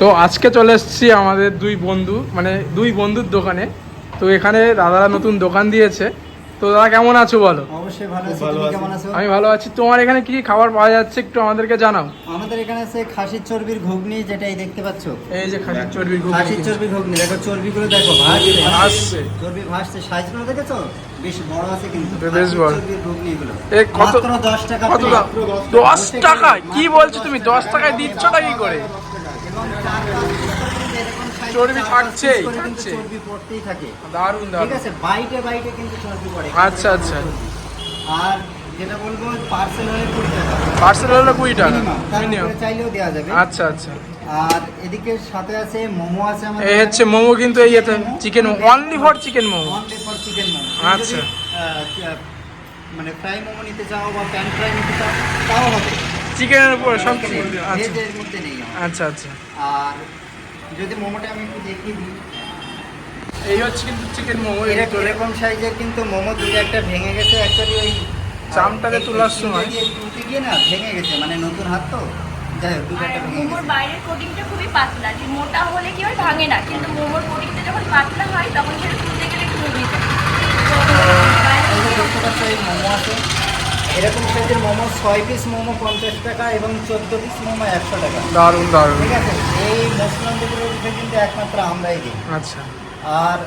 তো আজকে চলে এসেছি আমাদের দুই বন্ধু মানে দুই বন্ধুর দোকানে। তো এখানে দাদারা নতুন দোকান দিয়েছে। তো দাদা কেমন আছো বলো? অবশ্যই ভালো আছি। তুমি কেমন আছো? আমি ভালো আছি। তোমার এখানে কি কি খাবার পাওয়া যাচ্ছে একটু আমাদেরকে জানাও। আমাদের এখানে আছে খাসির চর্বির ঘুগনি যেটাই দেখতে পাচ্ছ। এই যে খাসির চর্বির খাসির ঘুগনি চর্বির ঘুগনি। দেখো চর্বিগুলো দেখো ভাসছে ভাসছে। চর্বি ভাসছে সাইজগুলো দেখেছ? বেশ বড় আছে কিন্তু। বেশ বড়। চর্বির ঘুগনি এগুলো এ কত মাত্র 10 টাকা কত plate। দাম? দশ টাকা কি বলছো তুমি? দশ টাকায় দিচ্ছটা কি করে? চর্বি থাকছে। চর্বি পড়তেই থাকে। দারুণ ঠিক আছে বাইটে বাইটে কিন্তু চর্বি পড়ে। আচ্ছা, আচ্ছা। আর যেটা বলব পার্সেল হলে কুড়ি টাকা। পার্সেল হলো কুড়ি টাকা। মিনিমাম চাইলেও দেওয়া যাবে। আচ্ছা আচ্ছা। আর এদিকে সাথে আছে মোমো আছে আমাদের। এই হচ্ছে মোমো কিন্তু এই এতে chicken only for chicken momo. Only for chicken momo. আচ্ছা। মানে ফ্রাই মোমো নিতে চাও বা প্যান ফ্রাই নিতে চাও তাও হবে। চিকেনের উপর সব আচ্ছা। ভেজের মধ্যে নেই আচ্ছা আচ্ছা। আর যদি মোমোটা আমি একটু দেখিয়ে দিই। এই হচ্ছে কিন্তু চিকেন মোমো এরকম এরকম সাইজের কিন্তু মোমো দুটো একটা ভেঙে গেছে অ্যাকচুয়ালি ওই চামটাতে এই- তোলার সময়। দিয়ে তুলতে গিয়ে না ভেঙে গেছে মানে নতুন হাত তো। মোমোর বাইরের কোটিংটা খুবই পাতলা যে মোটা হলে কি হয় ভাঙে না কিন্তু মোমোর কোটিংটা যখন পাতলা হয় তখন সেটা তুলতে গেলে একটু যায় মোমো আছে। এরকম সাইজের মোমো ছয় পিস মোমো পঞ্চাশ টাকা এবং চোদ্দ পিস মোমো একশো টাকা। দারুণ দারুণ ঠিক আছে? এই মশলাগুলোর উপরে কিন্তু একমাত্র আমরাই দিই। আচ্ছা। আর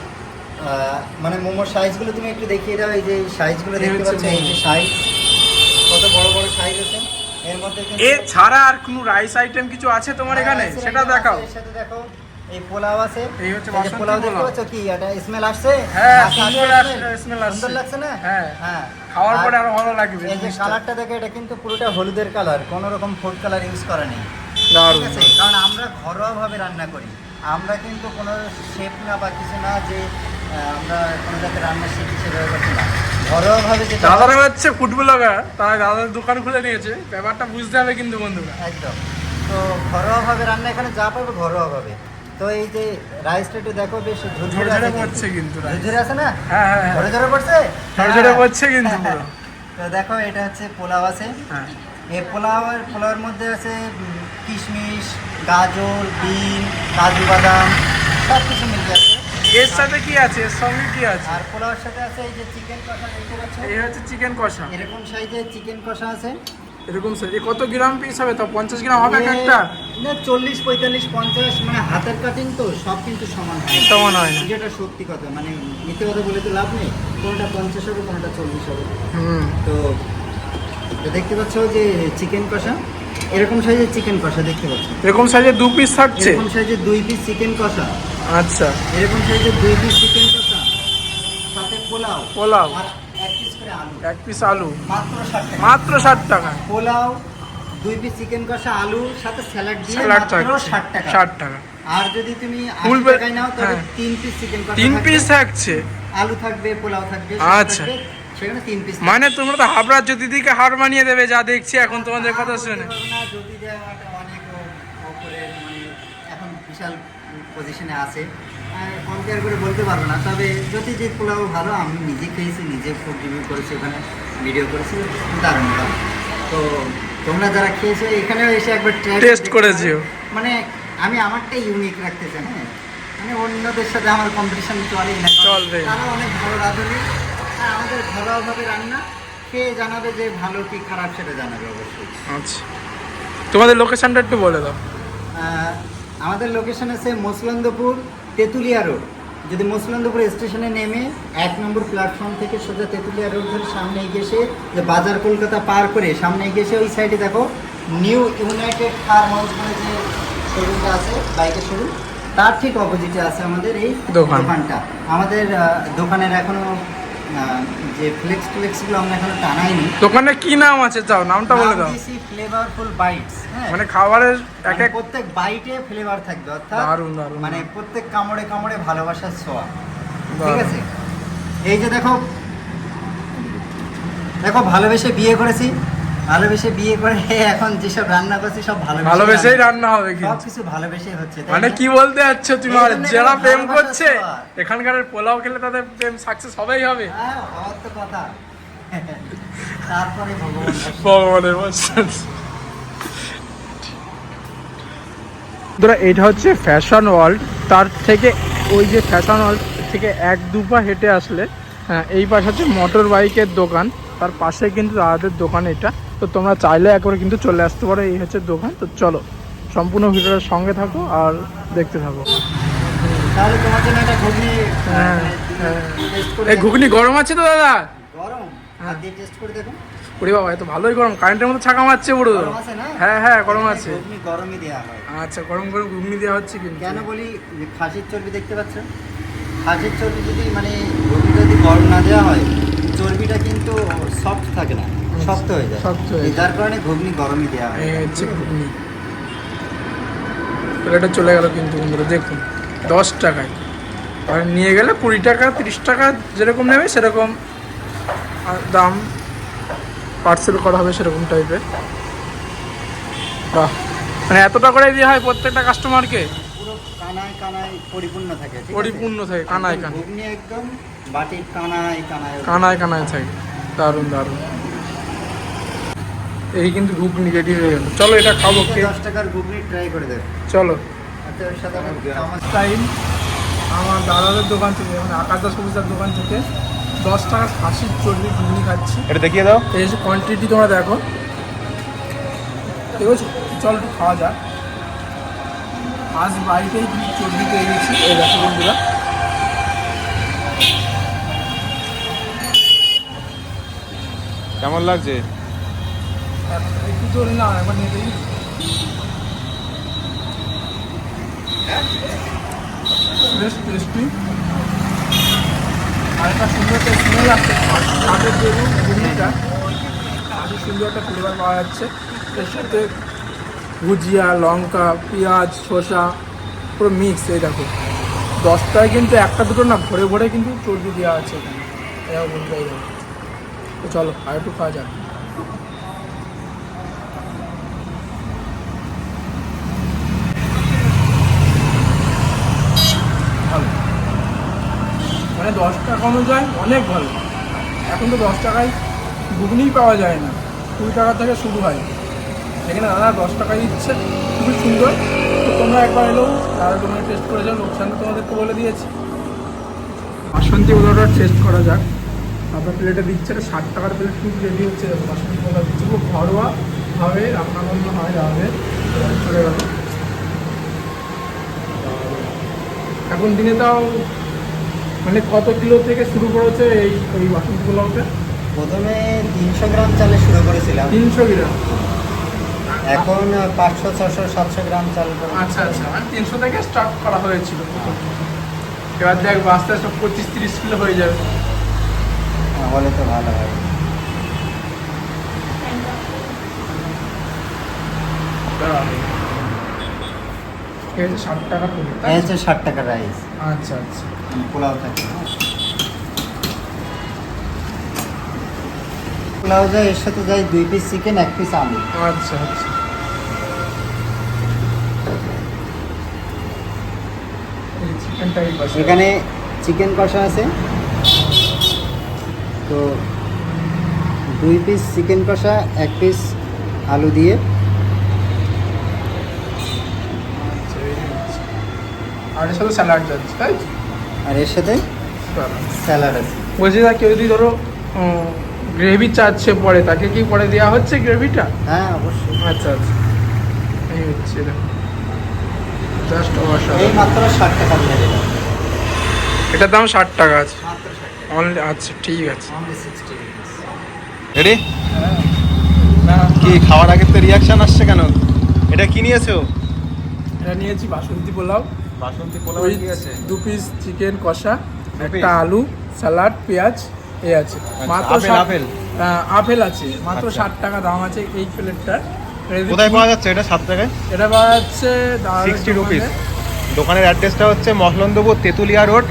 মানে মোমোর সাইজগুলো তুমি একটু দেখিয়ে দাও এই যে সাইজগুলো দেখতে পাচ্ছ এই যে সাইজ কত বড় বড় সাইজ আছে? এর মধ্যে কিন্তু এ ছাড়া আর কোনো রাইস আইটেম কিছু আছে তোমার এখানে? হ্যাঁ, সেটা দেখাও। সাথে দেখো এই পোলাও আছে। এই হচ্ছে পোলাও দেখতে। পাচ্ছ কি এটা স্মেল আসছে? হ্যাঁ, আসছে, সুন্দর আসছে, আসছে, smell আসছে। সুন্দর লাগছে না? হ্যাঁ। হ্যাঁ। খাওয়ার পরে আরও ভালো লাগবে এই যে। কালারটা দেখে এটা কিন্তু পুরোটা হলুদের কালার কোনো রকম ফুড কালার ইউজ করা নেই। ঠিক আছে? কারণ আমরা ঘরোয়াভাবে রান্না করি। আমরা কিন্তু কোনো শেপ না বা কিছু না যে আমরা কোনো জায়গায় রান্না শিখি সেভাবে করছি না। ঘরোয়াভাবে যেটা দাদারা হচ্ছে ফুড ব্লগার তারা দাদার দোকান খুলে নিয়েছে। ব্যাপারটা বুঝতে হবে কিন্তু বন্ধুরা। একদম। তো ঘরোয়াভাবে রান্না এখানে যা পাবো ঘরোয়াভাবে। তো এই যে রাইসটা একটু দেখো বেশ ঝুরঝুরে আছে পড়ছে কিন্তু। ঝুরঝুরে আছে না? হ্যাঁ হ্যাঁ হ্যাঁ। ঝরে ঝরে পড়ছে? ঝরে ঝরে হ্যাঁ। পড়ছে কিন্তু পুরো। তো দেখো এটা হচ্ছে পোলাও আছে। হ্যাঁ। এই পোলাওয়ের পোলাওয়ের মধ্যে আছে কিশমিশ গাজর বিন কাজু বাদাম সব কিছু মিলে আছে। এর সাথে কি আছে? এর সঙ্গে কি আছে? আর পোলাওয়ের সাথে আছে এই যে চিকেন কষা দেখতে পাচ্ছ? এই হচ্ছে চিকেন কষা। এরকম সাইজের চিকেন কষা আছে। এরকম size। কত গ্রাম পিস হবে? তো পঞ্চাশ গ্রাম হবে এক একটা? না চল্লিশ পঁয়তাল্লিশ পঞ্চাশ মানে হাতের কাটিং তো সব কিন্তু সমান হয়। সমান হয়। না যেটা সত্যি কথা মানে মিথ্যে কথা বলে তো লাভ নেই কোনোটা পঞ্চাশ হবে কোনোটা চল্লিশ হবে। হুম। তো দেখতে পাচ্ছ যে চিকেন কষা এরকম সাইজের চিকেন কষা দেখতে পাচ্ছ? এরকম সাইজে দু পিস থাকছে? এরকম সাইজের দুই পিস চিকেন কষা। আচ্ছা। এরকম সাইজের দুই পিস চিকেন কষা সাথে পোলাও পোলাও। এক পিস করে আলু। এক পিস আলু। মাত্র ষাট টাকা। মাত্র ষাট টাকা। পোলাও দুই পিস চিকেন কষা আলু সাথে স্যালাড দিয়ে মাত্র টাকা। আর যদি তুমি টাকায় নাও তবে হ্যাঁ। তিন পিস চিকেন কষা তিন পিস থাকছে? আলু থাকবে পোলাও থাকবে আচ্ছা। সেখানে তিন পিস মানে তোমরা তো হাবড়ার দিদিকে হার মানিয়ে দেবে যা দেখছি এখন তোমাদের কথা শুনে। যদি জায়গাটা অনেক মানে এখন বিশাল পজিশনে আছে। কম্পেয়ার করে বলতে পারব না তবে যদি যে পোলাও ভালো আমি নিজে খেয়েছি নিজে ফুড রিভিউ করেছি ওখানে ভিডিও করেছি দারুণ। তো তোমরা যারা খেয়েছো এখানেও এসে একবার দেখতে করেছিও। মানে আমি আমারটাই ইউনিক রাখতে চাই হ্যাঁ? মানে অন্যদের সাথে আমার কম্পিটিশন চলেই না চলবে। তারা অনেক ভালো রাঁধুনি। আর আমাদের ঘরোয়াভাবে রান্না। খেয়ে জানাবে যে ভালো কি খারাপ সেটা জানাবে অবশ্যই। আচ্ছা। তোমাদের লোকেশনটা একটু বলে দাও। আমাদের লোকেশন আছে মসলন্দপুর তেঁতুলিয়া রোড যদি মসলন্দপুর স্টেশনে নেমে এক নম্বর প্ল্যাটফর্ম থেকে সোজা তেঁতুলিয়া রোড ধরে সামনে এগিয়ে এসে যে বাজার কলকাতা পার করে সামনে এগিয়ে এসে ওই সাইডে দেখো নিউ ইউনাইটেড ফার্ম হাউস বলে যে শোরুমটা আছে বাইকের শোরুম তার ঠিক অপোজিটে আছে আমাদের এই দোকানটা। আমাদের দোকানের এখনও আহ, যে ফ্লেক্স ফ্লেক্সগুলো আমরা এখনও টানাইনি। দোকানে কি নাম আছে? চাও নামটা বলে দাও। ফ্লেভারফুল বাইটস হ্যাঁ। মানে খাবারের এক মানে এক প্রত্যেক বাইটে ফ্লেভার থাকবে অর্থাৎ দারুণ, দারুণ। মানে প্রত্যেক কামড়ে কামড়ে ভালোবাসার ছোঁয়া। ঠিক আছে? এই যে দেখো দেখো ভালোবেসে বিয়ে করেছি। ভালোবেসে বিয়ে করে এখন যেসব রান্না করছি সব ভালোবেসে ভালোবেসেই রান্না হবে সব কিন্তু। কিছু ভালোবেসে হচ্ছে মানে কি বলতে যাচ্ছ তুমি? আর যারা প্রেম করছে এখানকার পোলাও খেলে তাদের প্রেম সাকসেস হবেই হবে। হ্যাঁ তো কথা। তারপরে ভগবান ভগবানের ধরো এটা হচ্ছে ফ্যাশন ওয়ার্ল্ড তার থেকে ওই যে ফ্যাশন ওয়ার্ল্ড থেকে এক দু পা হেঁটে আসলে হ্যাঁ, এই পাশে হচ্ছে মোটর বাইকের দোকান। তার পাশে কিন্তু দাদাদের দোকান এটা। তো তোমরা চাইলে একবার কিন্তু চলে আসতে পারো এই হচ্ছে দোকান। তো চলো সম্পূর্ণ ভিডিওটার সঙ্গে থাকো আর দেখতে থাকো। তাহলে তোমার জন্য একটা ঘুগনি হ্যাঁ, হ্যাঁ। টেস্ট করে এই ঘুগনি গরম আছে তো দাদা? গরম? হ্যাঁ। টেস্ট করে দেখো। ওরে বাবা এত ভালোই গরম। কারেন্টের মতো ছাকা মারছে পুরো। গরম আছে না? হ্যাঁ হ্যাঁ গরম আছে। গরমই দেওয়া হয়। আচ্ছা গরম গরম ঘুগনি দেওয়া হচ্ছে কিন্তু। কেন বলি খাসির চর্বি দেখতে পাচ্ছ? খাসির চর্বি যদি মানে ঘুগনি যদি গরম না দেওয়া হয় চর্বিটা কিন্তু সফট থাকে না। শক্ত হয়ে যায়। শক্ত হয়ে। যার কারণে ঘুগনি গরমই দেওয়া হয়। হচ্ছে ঘুগনি। প্লেটে চলে গেল কিন্তু বন্ধুরা দেখুন দশ টাকায়। আর নিয়ে গেলে কুড়ি টাকা তিরিশ টাকা যেরকম নেবে সেরকম দাম পার্সেল করা হবে সেরকম টাইপের বাহ মানে এতটা করে দেওয়া হয় প্রত্যেকটা কাস্টমারকে পুরো কানায় কানায় পরিপূর্ণ থাকে পরিপূর্ণ থাকে কানায় কানায়। একদম বাটির কানায় কানায় কানায় কানায় থাকে দারুণ দারুণ। এই কিন্তু ঘুগনি রেডি হয়ে গেল। চলো এটা খাব কে দশ টাকার ঘুগনি ট্রাই করে দেবে চলো। আচ্ছা ওর সাথে আমার টাইম দাদাদের দোকান থেকে মানে আকাশ দাস কবিতার দোকান থেকে দশ টাকার খাসির চর্বি ঘুগনি খাচ্ছি। এটা দেখিয়ে দাও। এই যে কোয়ান্টিটি তোমরা দেখো। ঠিক আছে? চল একটু খাওয়া যাক। আজ বাড়িতেই কিছু চর্বি পেয়ে গেছি। এই দেখো বন্ধুরা। কেমন লাগছে? একটু তো না একবার নিয়ে দেখি সুন্দর সুন্দর একটা পাওয়া যাচ্ছে। এর সাথে ভুজিয়া লঙ্কা, পেঁয়াজ, শসা পুরো মিক্স এই দেখো, দশটায় কিন্তু একটা দুটো না ভরে ভরে কিন্তু চর্বি দেওয়া আছে। এখানে এরকম চলো, আর একটু খাওয়া যাক ভালো মানে দশ টাকা অনুযায়ী অনেক ভালো। এখন তো দশ টাকায় ঘুগনিই পাওয়া যায় না। কুড়ি টাকা থেকে শুরু হয়। এখানে দাদা দশ টাকায় দিচ্ছে, খুবই সুন্দর। তো তোমরা একবার এলেও, তারা তোমরা টেস্ট করে যাও লোকসান তোমাদেরকে বলে দিয়েছি। বাসন্তী পোলাওটা টেস্ট করা যাক। আপনার প্লেটে দিচ্ছে, এটা ষাট টাকার প্লেট কিন্তু রেডি হচ্ছে। বাসন্তী পোলাও দিচ্ছে, খুব ঘরোয়া ঘরোয়াভাবে রান্না বান্না হয় দাদাদের চলে গেল। এখন দিনে তাও মানে কত কিলো থেকে শুরু করেছে এই এই বাসন পোলাওতে প্রথমে তিনশো গ্রাম চালে শুরু করেছিলাম। তিনশো গ্রাম? এখন পাঁচশো ছশো সাতশো গ্রাম চাল আচ্ছা আচ্ছা মানে তিনশো থেকে স্টার্ট করা হয়েছিল এবার দেখ আস্তে আস্তে পঁচিশ তিরিশ কিলো হয়ে যাবে। হলে তো ভালো হয়। ষাট টাকা হচ্ছে ষাট টাকার রাইস আচ্ছা আচ্ছা। পোলাও থাকে। পোলাও যায় এর সাথে যায় দুই পিস চিকেন এক পিস আলু। আচ্ছা আচ্ছা। এখানে চিকেন কষা আছে। তো দুই পিস চিকেন কষা এক পিস আলু দিয়ে আচ্ছা, এই হচ্ছে। আর এর সাথে স্যালাড যাচ্ছে তাই? আর এর সাথে। স্যালাড আছে। বলছি না কেউ যদি ধরো গ্রেভি চাচ্ছে পরে তাকে কি পরে দেওয়া হচ্ছে গ্রেভিটা হ্যাঁ অবশ্যই। আচ্ছা আচ্ছা। এই হচ্ছে জাস্ট এই অসাধারণ। মাত্র ষাট টাকা দিয়ে দিলাম। এটার দাম ষাট টাকা আছে। অনলি আচ্ছা ঠিক আছে। রেডি না কি খাওয়ার আগে তো রিয়াকশন আসছে কেন? এটা কি নিয়েছো? এটা নিয়েছি বাসন্তী পোলাও। বাসন্তী ওই দু পিস চিকেন কষা একটা আলু স্যালাড পেঁয়াজ এই আছে। মাত্র আপেল, আপেল? হ্যাঁ, আছে। মাত্র আচ্ছা। ষাট টাকা দাম আছে এই প্লেটটার। কোথায় পাওয়া যাচ্ছে এটা সাত টাকায়? এটা পাওয়া যাচ্ছে সিক্সটি। রুপিস দোকানের অ্যাড্রেসটা হচ্ছে Mahalandapur Tentulia road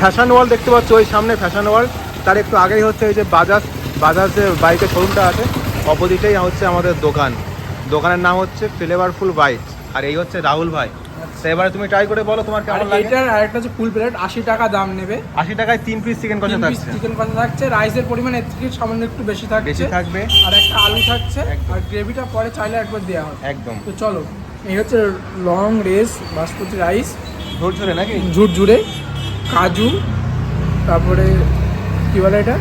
fashion world দেখতে পাচ্ছ ওই সামনে ফ্যাশন ওয়ার্ল্ড তার একটু আগেই হচ্ছে এই যে বাজাজ বাজাজ যে বাইকের শোরুমটা আছে অপোজিটেই হচ্ছে আমাদের দোকান। দোকানের নাম হচ্ছে ফ্লেভারফুল বাইক আর এই হচ্ছে রাহুল ভাই। তো এবারে তুমি ট্রাই করে বলো তোমার কেমন লাগে। এটার আরেকটা হচ্ছে ফুল প্লেট আশি টাকা দাম নেবে। আশি টাকায় তিন পিস চিকেন কষা থাকছে? চিকেন কষা থাকছে? রাইসের পরিমাণ এর থেকে সামান্য একটু বেশি থাকছে। বেশি থাকবে। আর একটা আলু থাকছে। আর গ্রেভিটা পরে চাইলে একবার দেওয়া হবে। একদম। তো চলো এই হচ্ছে লং রেস বাসমতি রাইস ঝোর ঝোরে নাকি? ঝুরঝুরে কাজু তারপরে কী বলে এটা?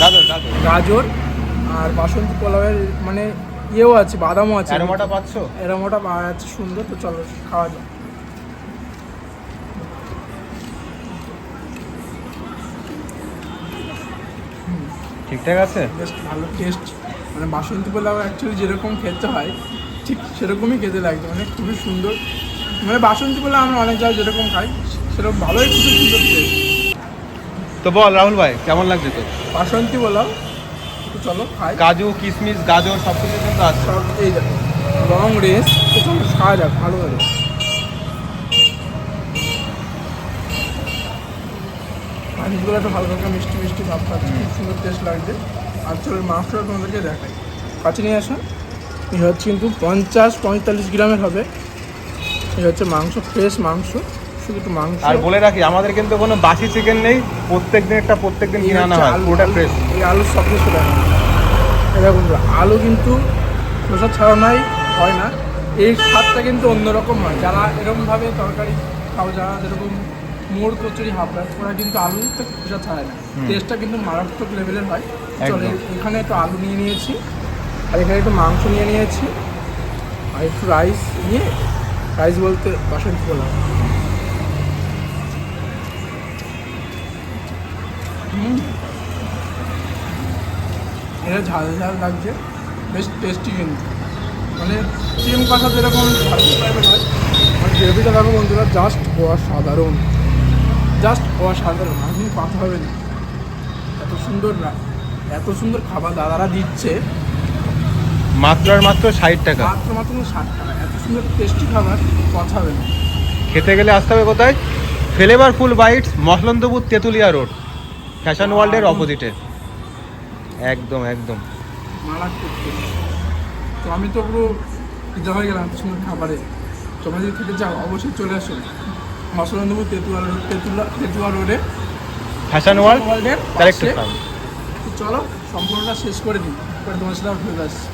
গাজর গাজর। গাজর আর বাসন্তী পোলাওয়ের মানে ইয়েও আছে বাদামও আছে। অ্যারোমাটা পাচ্ছ? এরমটা পাওয়া যাচ্ছে সুন্দর তো চলো খাওয়া যাক। ঠিকঠাক আছে? বেশ ভালো টেস্ট মানে বাসন্তী পোলাও অ্যাকচুয়ালি যেরকম খেতে হয় ঠিক সেরকমই খেতে লাগছে। মানে খুবই সুন্দর। মানে বাসন্তী পোলাও আমরা অনেক জায়গায় যেরকম খাই সেরকম ভালোই খুবই সুন্দর টেস্ট তো বল রাহুল ভাই কেমন লাগছে তো বাসন্তী পোলাও তো চলো খাই। কাজু কিশমিশ গাজর সব কিছু কিন্তু আছে। সব এই দেখো লং রেস তো চলো খাওয়া যাক ভালো মাছগুলো একটা হালকা মিষ্টি মিষ্টি ভাব পাচ্ছে খুব সুন্দর টেস্ট লাগছে। আর চলো মাংসটা তোমাদেরকে দেখাই। কাছে নিয়ে আসুন এই হচ্ছে কিন্তু পঞ্চাশ পঁয়তাল্লিশ গ্রামের হবে। এই হচ্ছে মাংস ফ্রেশ মাংস। শুধু একটু মাংস। আর বলে রাখি আমাদের কিন্তু কোনো বাসি চিকেন নেই। প্রত্যেক দিন একটা প্রত্যেক দিন কিনে আনা হয় পুরোটা ফ্রেশ এই আলুর সব কিছু দেখো এরকম আলু কিন্তু খোসা ছাড়া নাই হয় না। এই স্বাদটা কিন্তু অন্যরকম হয়। যারা এরকমভাবে তরকারি খাও যারা যেরকম মোড় কচুরি হাবড়া ওরা কিন্তু আলু তো খোসা ছাড়ায় না। টেস্টটা কিন্তু মারাত্মক লেভেলের হয়। চলো। এখানে একটু আলু নিয়ে নিয়েছি আর এখানে একটু মাংস নিয়ে নিয়েছি আর একটু রাইস নিয়ে রাইস বলতে বাসন্তী পোলাও। এটা ঝাল ঝাল লাগছে। বেশ টেস্টি কিন্তু। মানে চিকেন কষা যেরকম টাইপের হয় আর গ্রেভিটা দেখো বন্ধুরা জাস্ট অসাধারণ। জাস্ট অসাধারণ। আপনি কথা হবে না। এত সুন্দর না এত সুন্দর খাবার দাদারা দিচ্ছে। মাত্র আর মাত্র ষাট টাকা। মাত্র মাত্র ষাট টাকা। এত সুন্দর টেস্টি খাবার কথা হবে না। খেতে গেলে আসতে হবে কোথায়? Flavourful bites Maslandapur Tentulia road fashion ওয়ার্ল্ডের অপোজিটে একদম একদম। মারাত্মক। তো আমি তো পুরো পিজা হয়ে গেলাম সুন্দর খাবারে। তোমরা যদি খেতে চাও অবশ্যই চলে আসো। মসলন্দপুর তেতুয়া রোড তেতুয়া তেতুয়া রোডে। ফ্যাশন ওয়ার্ল্ড ওয়ার্ল্ডের চলো সম্পূর্ণটা শেষ করে দিই। তোমার সাথে ফিরে ফেরত আসছি।